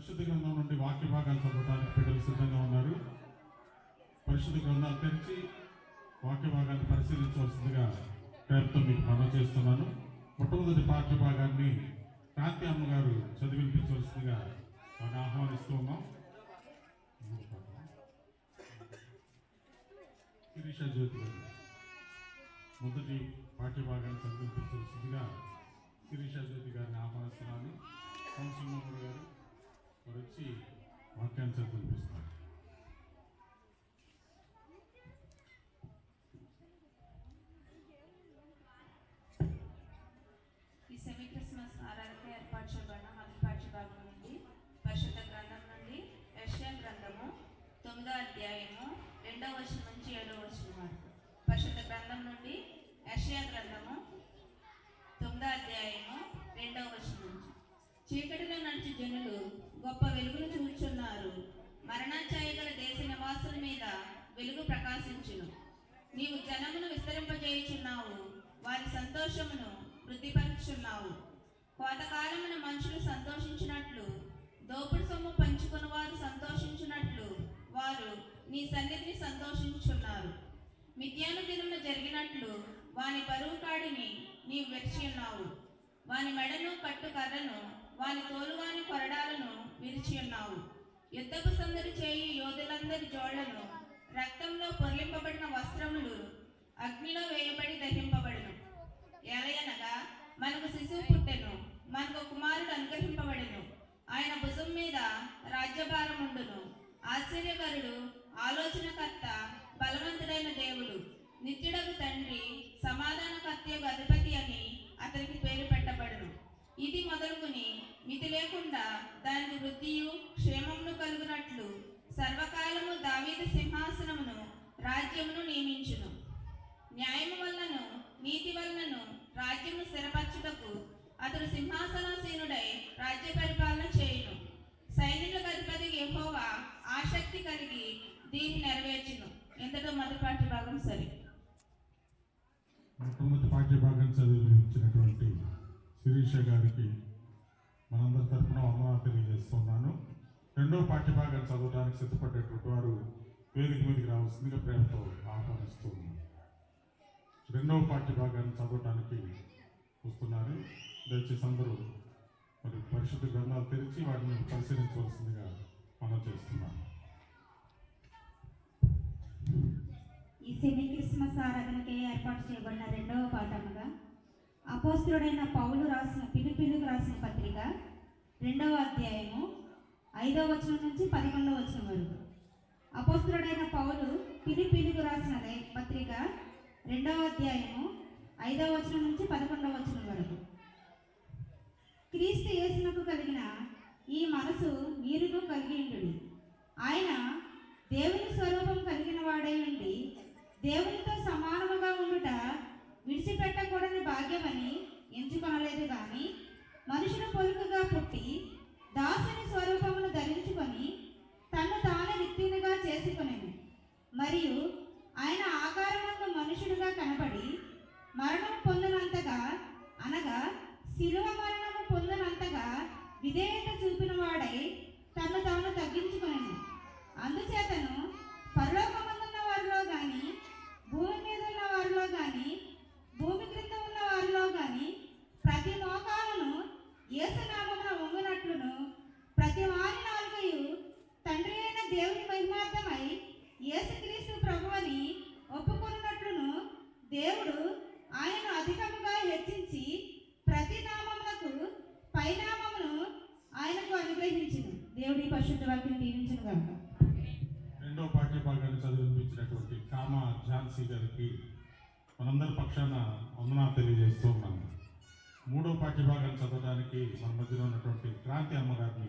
పరిశుద్ధ గ్రంథం నుండి వాక్య భాగాలు చదవడానికి బిడ్డలు సిద్ధంగా ఉన్నారు. పరిశుద్ధ గ్రంథాలు తెరిచి వాక్య భాగాన్ని పరిశీలించవలసిందిగా పేరుతో మీకు మనం చేస్తున్నాను. మొట్టమొదటి పాఠ్య భాగాన్ని కాంతి అమ్మగారు చదివించవలసిందిగా మనం ఆహ్వానిస్తూ ఉన్నాం. శిరీష జ్యోతి గారు మొదటి పాఠ్య భాగాన్ని చదివించవలసిందిగా శిరీష జ్యోతి గారిని ఆహ్వానిస్తున్నాను కౌన్సిలర్ గారు వారు వచ్చి వాక్యాన్ని చదివిపిస్తున్నారు ఈ సెమీ క్రిస్మస్ ఆరాధన ఏర్పాటు చేయబడిన మొదటి పాఠ్యభాగం నుండి పరిశుద్ధ గ్రంథం నుండి యెషయా గ్రంథము తొమ్మిదో అధ్యాయము రెండవ వర్షం నుంచి ఏడవ వర్షం వరకు. పరిశుద్ధ గ్రంథం నుండి యెషయా గ్రంథము తొమ్మిదో అధ్యాయము రెండవ వర్షం నుంచి. చీకటిలో నడిచి జనులు గొప్ప వెలుగును చూచున్నారు. మరణాఛాయ గల దేశ నివాసుల మీద వెలుగు ప్రకాశించును. నీవు జనమును విస్తరింపజేయుచున్నావు. వారి సంతోషమును వృద్ధిపరుచున్నావు. కోతకాలమున మనుషులు సంతోషించినట్లు దోపుడు సొమ్ము పంచుకుని వారు సంతోషించినట్లు వారు నీ సన్నిధిని సంతోషించున్నారు. మిథ్యాను దినమున జరిగినట్లు వాని బరువు కాడిని నీవు విరిచి ఉన్నావు. వాని మెడను కట్టు కర్రను వాని తోలువాని కొరడాలను విరిచి ఉన్నావు. యుద్ధపు సందడి చేయి యోధులందరి జోళ్ళను రక్తంలో పొర్లింపబడిన వస్త్రములు అగ్నిలో వేయబడి దహింపబడును. ఎలయనగా మనకు శిశువు పుట్టెను మనకు కుమారుడు అనుగ్రహింపబడెను. ఆయన భుజం మీద రాజ్యభారం ఉండును ఆశ్చర్యకరుడు ఆలోచనకర్త బలవంతుడైన దేవుడు. నిత్యుడకు తండ్రి సమాధానకర్తయకు అధిపతి అని అతనికి పేరు పెట్టబడును. లేకుండా దానికి వృద్ధియు క్షేమమును కలుగునట్లు సర్వకాలము దావీద సింహాసనమును రాజ్యమును నియమించును. న్యాయము వలనను నీతి వలనను రాజ్యము స్థిరపరచుటకు అతడు సింహాసనాసీనుడై రాజ్య పరిపాలన చేయును. సైనికులకు అధిపతి యెహోవా ఆసక్తి కలిగి దీన్ని నెరవేర్చును. ఎంతటో మొదటి భాగం సరి. మొట్టమొదటి పాఠ్య చదివించినటువంటి శిరీష గారికి మనందరి తరఫున వందనాలు తెలియజేస్తున్నాను. రెండో పాఠ్య భాగాన్ని చదవడానికి సిద్ధపడేటువంటి వారు వేదిక మీదకి రావాల్సిందిగా ప్రేమతో ఆహ్వానిస్తున్నాను రెండవ పాఠ్యభాగాన్ని చదవడానికి వస్తున్నారు. దయచేసి అందరూ మరి పరిశుద్ధ గ్రంథాలు తెరిచి వాటిని పరిశీలించవలసిందిగా మనం చేస్తున్నాను ఈ సెమీ క్రిస్మస్ ఆరాధనకే ఏర్పాటు చేయబడిన రెండవ పాఠముగా అపోస్తుడైన పౌలు రాసిన పిలుపిలుగు రాసిన పత్రిక రెండవ అధ్యాయము ఐదవ వచనం నుంచి పదకొండవ వచనం వరకు. అపోస్తుడైన పౌలు పిలిపిలుకు రాసిన పత్రిక రెండవ అధ్యాయము ఐదవ వచనం నుంచి పదకొండవ వచనం వరకు. క్రీస్తు యేసునకు కలిగిన ఈ మనసు మీరును కలిగి ఉండుడి ఆయన దేవుని స్వరూపం కలిగిన వాడై ఉండి దేవునితో సమానముగా ఉండు విడిచిపెట్టకూడని భాగ్యమని ఎంచుకోలేదు కానీ మనుషుల పొలుకుగా పుట్టి దాసుని స్వరూపమును ధరించుకొని తను తాను రిక్తినిగా చేసుకునేది. మరియు ఆయన ఆకారమును మనుషుడుగా కనబడి మరణం పొందినంతగా అనగా శిలువ మరణము పొందినంతగా విధేయత చూపిన వాడై తను తాను తగ్గించుకునేది. అందుచేతను పరలోకమందున్న వారిలో గాని భూమి మీద ఉన్న వారిలో గాని భూమి క్రింద ఉన్న వారిలో గాని ప్రతి మోకాలను యేసునామమున వంగునట్లును ప్రతి వారి నాలుగయు తండ్రి అయిన దేవుని మహిమార్థమై యేసుక్రీస్తు ప్రభువని ఒప్పుకొనున్నట్లును దేవుడు ఆయనను అధికముగా హెచ్చించి ప్రతి నామములకు పైనామమును ఆయనకు అనుగ్రహించింది దేవుడి పరిశుద్ధ వాక్యం దీవించును కనుక రెండో పాఠ్య భాగాన్ని చదివించినటువంటి కామ ఝాన్సీ గారికి మనందరి పక్షాన వందనాలు తెలియజేస్తూ ఉన్నాను మూడో పాఠ్యభాగాన్ని చదవడానికి మన మధ్యలో ఉన్నటువంటి క్రాంతి అమ్మగారిని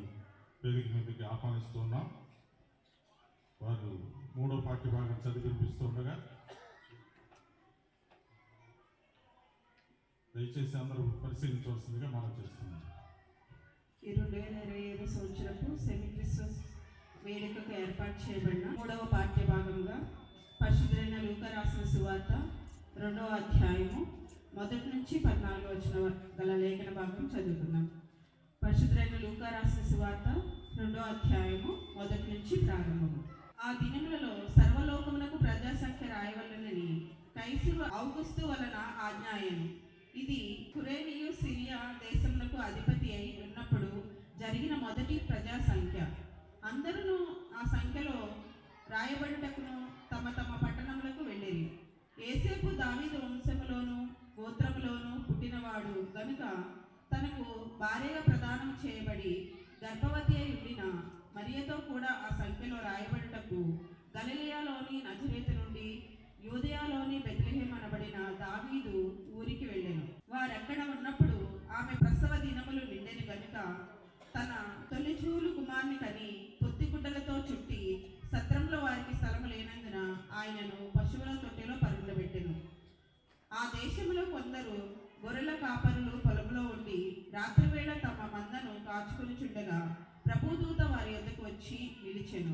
వేదిక మీదకి ఆహ్వానిస్తూ ఉన్నాం. వారు మూడో పాఠ్యభాగం భాగం వినిపిస్తుండగా దయచేసి అందరూ పరిశీలించవలసిందిగా మనం చేస్తున్నాం. ఈ రెండు వేల ఇరవై ఐదు సంవత్సరపు సెమీ క్రిస్మస్ వేడుకకు ఏర్పాటు చేయబడిన మూడవ పాఠ్య భాగంగా పరిశుద్ధులైన లూక రాసిన సువార్త రెండవ అధ్యాయము మొదటి నుంచి పద్నాలుగు వచ్చిన గల లేఖన భాగం చదువుకుందాం. పరిశుద్ధులైన లూక రాసిన సువార్త రెండో అధ్యాయము మొదటి నుంచి ప్రారంభము. ఆ దినములలో సర్వలోకమునకు ప్రజాసంఖ్య రాయవలనని కైసురు ఔగుస్తు వలన ఆజ్ఞాయను. ఇది కురేనియు సిరియా దేశములకు అధిపతి అయి ఉన్నప్పుడు జరిగిన మొదటి ప్రజా సంఖ్య. అందరూ ఆ సంఖ్యలో రాయబడుటకును తమ తమ పట్టణములకు వెళ్ళేది ఏసేపు దావీదు వంశములోను గోత్రములోను పుట్టినవాడు గనుక తనకు భార్యగా ప్రదానం చేయబడి గర్భవతి అయి ఉండిన మరియతో కూడా ఆ సంఖ్యలో రాయబడుటకు గలిలియాలోని నజరేతు నుండి యూదయాలోని దేశంలో కొందరు గొర్రెల కాపరులు పొలంలో ఉండి రాత్రివేళ తమ మందను కాచుకొని చుండగా ప్రభుదూత వారి యొద్దకు వచ్చి నిలిచెను.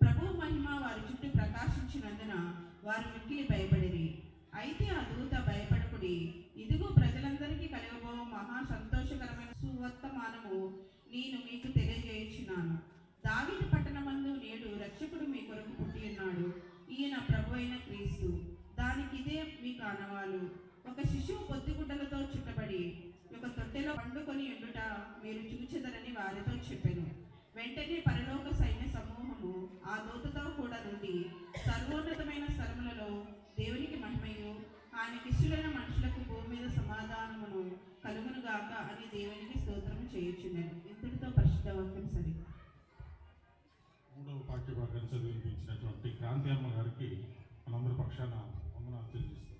ప్రభు మహిమ వారి చుట్టూ ప్రకాశించినందున వారు మిక్కిలి భయపడిరి. అయితే ఆ దూత భయపడకుడి ఇదిగో ప్రజలందరికీ కలగబో మహా సంతోషకరమైన సువర్తమానము నేను మీకు తెలియజేయుచున్నాను. దావీదు పట్టణమందు నేడు రక్షకుడు మీ కొరకు పుట్టి ఉన్నాడు ఈయన ప్రభు అయిన క్రీస్తు. దానికి ఇదే మీకు ఆనవాలు ఒక శిశువు పొత్తిగుడ్డలతో చుట్టబడి ఒక తొట్టెలో పండుకొని ఉండుట మీరు చూచెదరని వారితో చెప్పాను. వెంటనే పరలోక సైన్య సమూహము ఆ దూతతో కూడా నుండి సర్వోన్నతమైన స్థలములలో దేవునికి మహిమయు ఆయన శిష్యులైన మనుషులకు భూమి మీద సమాధానమును కలుగునుగాక అని దేవునికి స్తోత్రం చేయుచున్నాను ఇంతటితో పరిశుద్ధ వాక్యం సరి మూడవ పాఠ్యభాగాన్ని చదివించినటువంటి క్రాంతి అమ్మ గారికి మనందరి పక్షాన వందనాలు తెలియజేస్తున్నాను